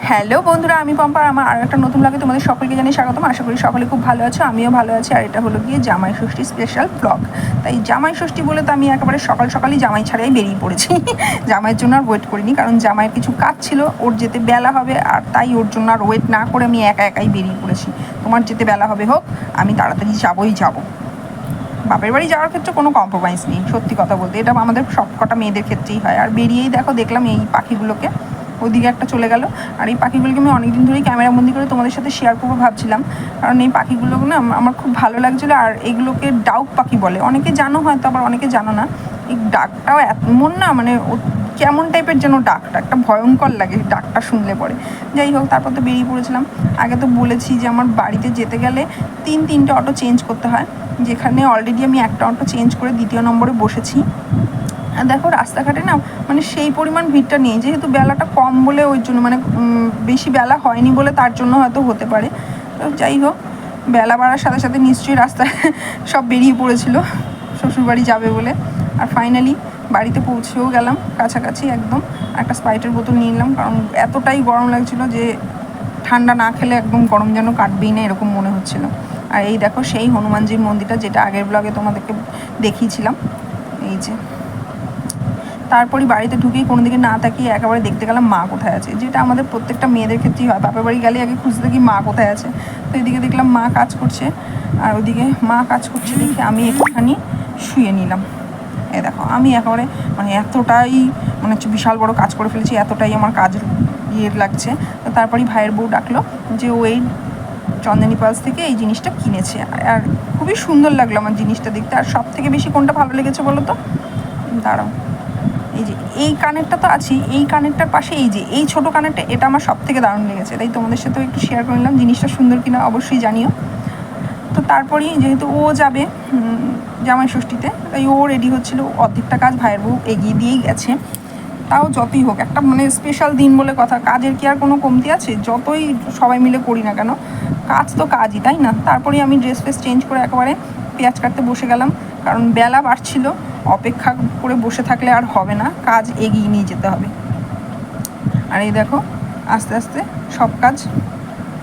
Hello বন্ধুরা, আমি পম্পার আমার আর একটা নতুন লাগে তোমাদের সকলকে জানিয়ে স্বাগতম। আশা করি সকলে খুব ভালো আছো, আমিও ভালো আছি। আর এটা হলো গিয়ে জামাই ষষ্ঠী স্পেশাল ব্লগ তাই জামাই ষষ্ঠী বলে তো আমি একেবারে সকাল সকালই জামাই ছাড়াই বেরিয়ে পড়েছি। জামাইয়ের জন্য আর ওয়েট করিনি, কারণ জামাইয়ের কিছু কাজ ছিল, ওর যেতে বেলা হবে আর তাই ওর জন্য আর ওয়েট না করে আমি একা একাই বেরিয়ে পড়েছি। তোমার যেতে বেলা হবে হোক, আমি তাড়াতাড়ি যাবই যাব। বাপের বাড়ি যাওয়ার ক্ষেত্রে কোনো কম্প্রোমাইজ নেই, সত্যি কথা বলতে। এটা আমাদের সব কটা মেয়েদের ক্ষেত্রেই হয়। আর বেরিয়েই দেখো, দেখলাম এই পাখিগুলোকে। ওদিকে একটা চলে গেল। আর এই পাখিগুলোকে আমি অনেকদিন ধরেই ক্যামেরা বন্দি করে তোমাদের সাথে শেয়ার করব ভাবছিলাম। কারণ এই পাখিগুলো না আমার খুব ভালো লাগছিল আর এগুলোকে ডাউক পাখি বলে। অনেকে জানো হয়তো, আবার অনেকে জানো না। এই ডাকটাও এমন না মানে কেমন টাইপের যেন ডাকটা, একটা ভয়ঙ্কর লাগে ডাকটা শুনলে পরে। যাই হোক, তারপর তো বেরিয়ে পড়েছিলাম। আগে তো বলেছি যে আমার বাড়িতে যেতে গেলে তিন, তিনটে অটো চেঞ্জ করতে হয়। যেখানে অলরেডি আমি একটা অটো চেঞ্জ করে দ্বিতীয় নম্বরে বসেছি। দেখো রাস্তাঘাটে না মানে সেই পরিমাণ ভিড়টা নেই। যেহেতু বেলাটা কম বলে ওই জন্য মানে বেশি বেলা হয়নি বলে তার জন্য হয়তো হতে পারে। তো যাই হোক, বেলা বাড়ার সাথে সাথে নিশ্চয়ই রাস্তায় সব বেরিয়ে পড়েছিল, শ্বশুরবাড়ি যাবে বলে। আর ফাইনালি বাড়িতে পৌঁছেও গেলাম, কাছাকাছি একদম। একটা স্পাইটের বোতল নিয়ে নিলাম, কারণ এতটাই গরম লাগছিল যে ঠান্ডা না খেলে একদম গরম যেন কাটবেই না, এরকম মনে হচ্ছিল। আর এই দেখো সেই হনুমানজির মন্দিরটা, যেটা আগের ব্লগে তোমাদেরকে দেখিয়েছিলাম। এই যে। তারপরে বাড়িতে ঢুকেই কোনো দিকে না তাকিয়ে একেবারে দেখতে গেলাম মা কোথায় আছে। যেটা আমাদের প্রত্যেকটা মেয়েদের ক্ষেত্রেই হয়। বাপের বাড়ি গেলে আগে খুঁজতে থাকি মা কোথায় আছে। তো এদিকে দেখলাম মা কাজ করছে আর ওদিকে মা কাজ করছে দেখে আমি একটুখানি শুয়ে নিলাম। এ দেখো, আমি একেবারে মানে এতটাই মানে হচ্ছে বিশাল বড় কাজ করে ফেলেছি, এতটাই আমার কাজ ইয়ে লাগছে। তো তারপরেই ভাইয়ের বউ ডাকলো যে, ও এই চন্দনী পালস থেকে এই জিনিসটা কিনেছে। আর খুবই সুন্দর লাগল আমার জিনিসটা দেখতে। আর সব থেকে বেশি কোনটা ভালো লেগেছে বলো তো? দাঁড়াও। এই যে, এই কানেরটা তো আছেই, এই কানেরটার পাশে এই যে, এই ছোট কানেরটা, এটা আমার সব থেকে দারুণ লেগেছে। তাই তোমাদের সাথেও একটু শেয়ার করে নিলাম, জিনিসটা সুন্দর কিনা অবশ্যই জানিও। তো তারপরেই যেহেতু ও যাবে জামাই ষষ্ঠীতে, তাই ও রেডি হচ্ছিল, অর্ধেকটা কাজ ভাইয়ের বউ এগিয়ে দিয়েই গেছে। তাও যতই হোক, একটা মানে স্পেশাল দিন বলে কথা, কাজের কি আর কোনো কমতি আছে? যতই সবাই মিলে করি না কেন, কাজ তো কাজই, তাই না? তারপরেই আমি ড্রেস ফ্রেস চেঞ্জ করে একেবারে পেঁয়াজ কাটতে বসে গেলাম, কারণ বেলা বাড়ছিল অপেক্ষা করে বসে থাকলে আর হবে না, কাজ এগিয়ে নিয়ে যেতে হবে। আর এই দেখো, আস্তে আস্তে সব কাজ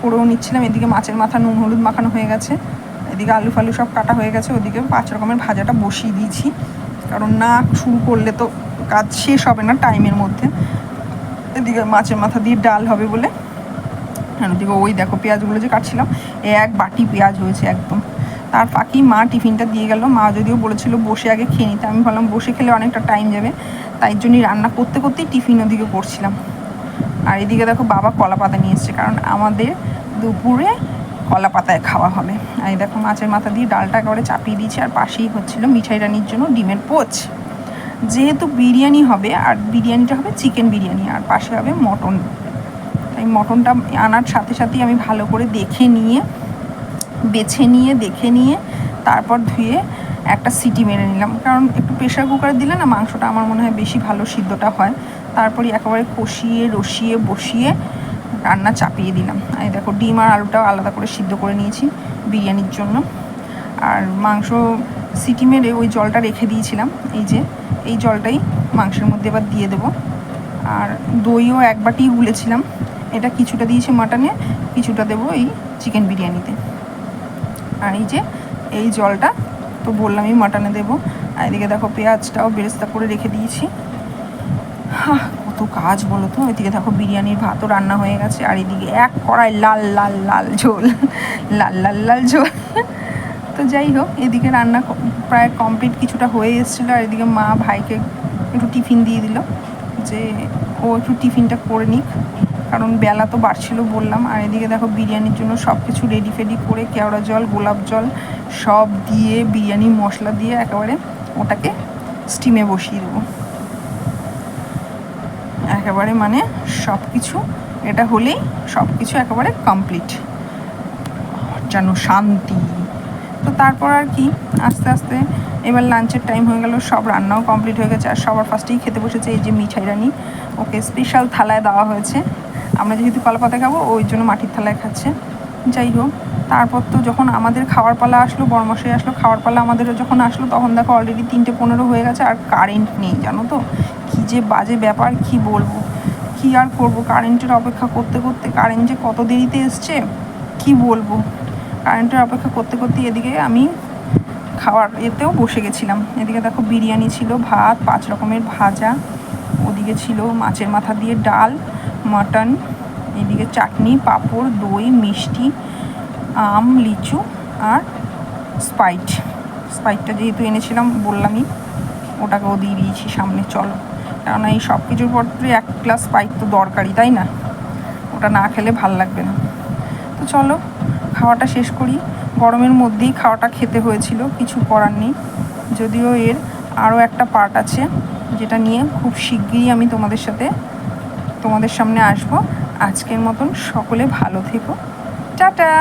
করেও নিচ্ছিলাম। এদিকে মাছের মাথা, নুন, হলুদ মাখানো হয়ে গেছে। এদিকে আলু ফালু সব কাটা হয়ে গেছে। ওদিকে পাঁচ রকমের ভাজাটা বসিয়ে দিয়েছি। কারণ না শুরু করলে তো কাজ শেষ হবে না টাইমের মধ্যে। এদিকে মাছের মাথা দিয়ে ডাল হবে বলে। আর ওদিকে ওই দেখো পেঁয়াজগুলো যে কাটছিলাম এক বাটি পেঁয়াজ হয়েছে একদম। তার ফাঁকি মা টিফিনটা দিয়ে গেল। মা যদিও বলেছিল বসে আগে খেয়ে নিতে। আমি ভাবলাম বসে খেলে অনেকটা টাইম যাবে। তাই জন্যই রান্না করতে করতেই টিফিন ওদিকে করছিলাম। আর এদিকে দেখো বাবা কলা পাতা নিয়ে এসছে, কারণ আমাদের দুপুরে কলা পাতায় খাওয়া হবে। আর দেখো মাছের মাথা দিয়ে ডালটা একেবারে চাপিয়ে দিয়েছি, আর পাশেই হচ্ছিল মিঠাই রানির জন্য ডিমের পোচ। যেহেতু বিরিয়ানি হবে, আর বিরিয়ানিটা হবে চিকেন বিরিয়ানি, আর পাশে হবে মটন। তাই মটনটা আনার সাথে সাথেই আমি ভালো করে দেখে নিয়ে বেছে নিয়ে, দেখে নিয়ে তারপর ধুয়ে একটা সিটি মেরে নিলাম। কারণ একটু প্রেশার কুকার দিলে না মাংসটা আমার মনে হয় বেশি ভালো সিদ্ধটা হয়। তারপরে একেবারে কষিয়ে, রসিয়ে, বসিয়ে রান্না চাপিয়ে দিলাম। এই দেখো ডিম আর আলুটাও আলাদা করে সিদ্ধ করে নিয়েছি বিরিয়ানির জন্য। আর মাংস সিটি মেরে ওই জলটা রেখে দিয়েছিলাম। এই যে, এই জলটাই মাংসের মধ্যে এবার দিয়ে দেবো। আর দইও এক বাটি গুলেছিলাম। এটা কিছুটা দিয়েছি মাটনে, কিছুটা দেবো এই চিকেন বিরিয়ানিতে। আর এই যে এই জলটা তো বললামই মাটনে দেবো। আর এদিকে দেখো পেঁয়াজটাও বেরেস্তা করে রেখে দিয়েছি। হাহ, কত কাজ বলো তো। এদিকে দেখো বিরিয়ানির ভাতও রান্না হয়ে গেছে আর এদিকে এক কড়াই লাল লাল লাল ঝোল লাল লাল লাল ঝোল। তো যাই হোক এদিকে রান্না প্রায় কমপ্লিট কিছুটা হয়ে এসেছিল আর এদিকে মা ভাইকে একটু টিফিন দিয়ে দিল যে ও একটু টিফিনটা করে নিক। কারণ বেলা তো বাড়ছিল বললাম। আর এদিকে দেখো বিরিয়ানির জন্য সব কিছু রেডি ফেডি করে কেওড়া জল, গোলাপ জল সব দিয়ে বিরিয়ানি, মশলা দিয়ে একেবারে ওটাকে স্টিমে বসিয়ে দেবো। একেবারে মানে সব কিছু এটা হলেই সব কিছু একেবারে কমপ্লিট যেন শান্তি। তো তারপর আর কি, আস্তে আস্তে এবার লাঞ্চের টাইম হয়ে গেল, সব রান্নাও কমপ্লিট হয়ে গেছে। আর সবার ফার্স্টেই খেতে বসেছে এই যে মিঠাই রানি। ওকে স্পেশাল থালায় দেওয়া হয়েছে। আমরা যেহেতু কলাপাতা খাব, ওই জন্য মাটির থালায় খাচ্ছে। যাই হোক, তারপর তো যখন আমাদের খাওয়ার পালা আসলো, বরমশাই আসলো, খাওয়ার পালা আমাদেরও যখন আসলো, তখন দেখো অলরেডি তিনটে পনেরো হয়ে গেছে, আর কারেন্ট নেই, জানো তো? কী যে বাজে ব্যাপার, কি বলব? কি আর করব? কারেন্টের অপেক্ষা করতে করতে কারেন্ট যে কত দেরিতে এসছে, কি বলব? কারেন্টের অপেক্ষা করতে করতে এদিকে আমি খাওয়ার এতেও বসে গেছিলাম। এদিকে দেখো বিরিয়ানি ছিল, ভাত, পাঁচ রকমের ভাজা, ওদিকে ছিল মাছের মাথা দিয়ে ডাল মাটন, এদিকে চাটনি, পাঁপড়, দই, মিষ্টি, আম, লিচু আর স্পাইট। স্পাইটটা যেহেতু এনেছিলাম, বললামই ওটাকেও দিয়ে দিয়েছি সামনে, চলো। কেননা এই সব কিছুর পরে এক গ্লাস স্পাইট তো দরকারই, তাই না? ওটা না খেলে ভালো লাগবে না। তো চলো, খাওয়াটা শেষ করি। গরমের মধ্যেই খাওয়াটা খেতে হয়েছিল, কিছু করার নেই। যদিও এর আরও একটা পার্ট আছে, যেটা নিয়ে খুব শিগগিরই আমি তোমাদের সাথে তোমাদের সামনে আসব। আজকের মতন সকলে ভালো থেকো। টাটা!